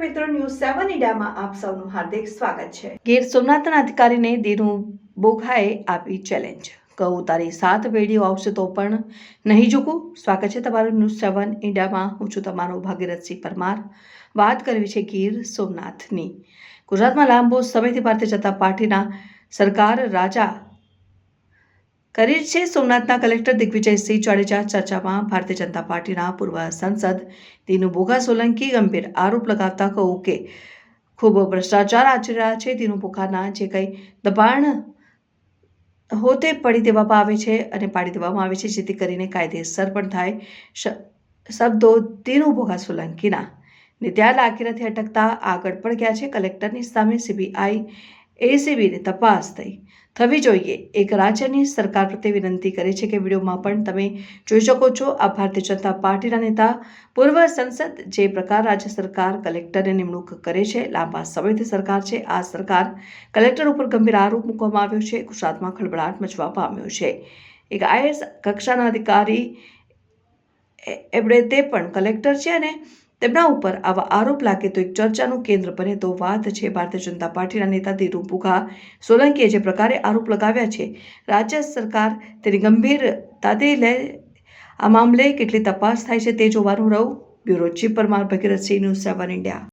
ઇન્ડિયામાં આપ સૌનું હાર્દિક સ્વાગત છે. ગીર સોમનાથના અધિકારીને દીનુ બોઘાએ આપી ચેલેન્જ. કહું, તારી સાત વેડીઓ આવશે તો પણ નહીં ઝૂકું? સ્વાગત છે તમારું ન્યૂઝ સેવન ઇન્ડિયામાં. હું છું તમારો ભાગીરથસિંહ પરમાર. વાત કરવી છે ગીર સોમનાથની. ગુજરાતમાં લાંબો સમયથી ભારતીય જનતા પાર્ટીના સરકાર રાજા કરી છે સોમનાથના કલેક્ટર દિગ્વિજયસિંહ જાડેજા ચર્ચામાં ભારતીય જનતા પાર્ટીના પૂર્વ સાંસદ દીનુ બોઘા સોલંકી ગંભીર આરોપ લગાવતા કહું કે ખૂબ ભ્રષ્ટાચાર આચરી રહ્યા છે. દીનુ બોઘાના જે કંઈ દબાણ હોતે પડી દેવામાં આવે છે અને પાડી દેવામાં આવે છે જેથી કરીને કાયદેસર પણ થાય શબ્દો દીનુ બોઘા સોલંકીના. ને ત્યાં લાગી નથી અટકતા આગળ પણ ગયા છે. કલેક્ટરની સામે સીબીઆઈ એસીબીની તપાસ થઈ. થવી જોઈએ. એક રાજ્યની સરકાર પ્રત્યે વિનંતી કરે છે કે વિડીયોમાં પણ તમે જોઈ શકો છો આ ભારતીય જનતા પાર્ટીના નેતા, પૂર્વ સંસદ જે પ્રકાર રાજ્ય સરકાર કલેક્ટરને નિમણૂક કરે છે, લાંબા સમયથી સરકાર છે, આ સરકાર કલેક્ટર ઉપર ગંભીર આરોપ મૂકવામાં આવ્યો છે, ગુજરાતમાં ખળબળાટ મચવા પામ્યો છે. એક આઈએસ કક્ષાના અધિકારી એ- એમણે તે પણ કલેક્ટર છે અને તેમના ઉપર આવા આરોપ લાગે તો એક ચર્ચાનું કેન્દ્ર બને તો વાત છે. ભારતીય જનતા પાર્ટીના નેતા ધીરુ સોલંકીએ જે પ્રકારે આરોપ લગાવ્યા છે, રાજ્ય સરકાર તેની ગંભીરતાથી લે, આ મામલે કેટલી તપાસ થાય છે તે જોવાનું રહું. Bureau chief Parmar Bhagirathsinh news seven India.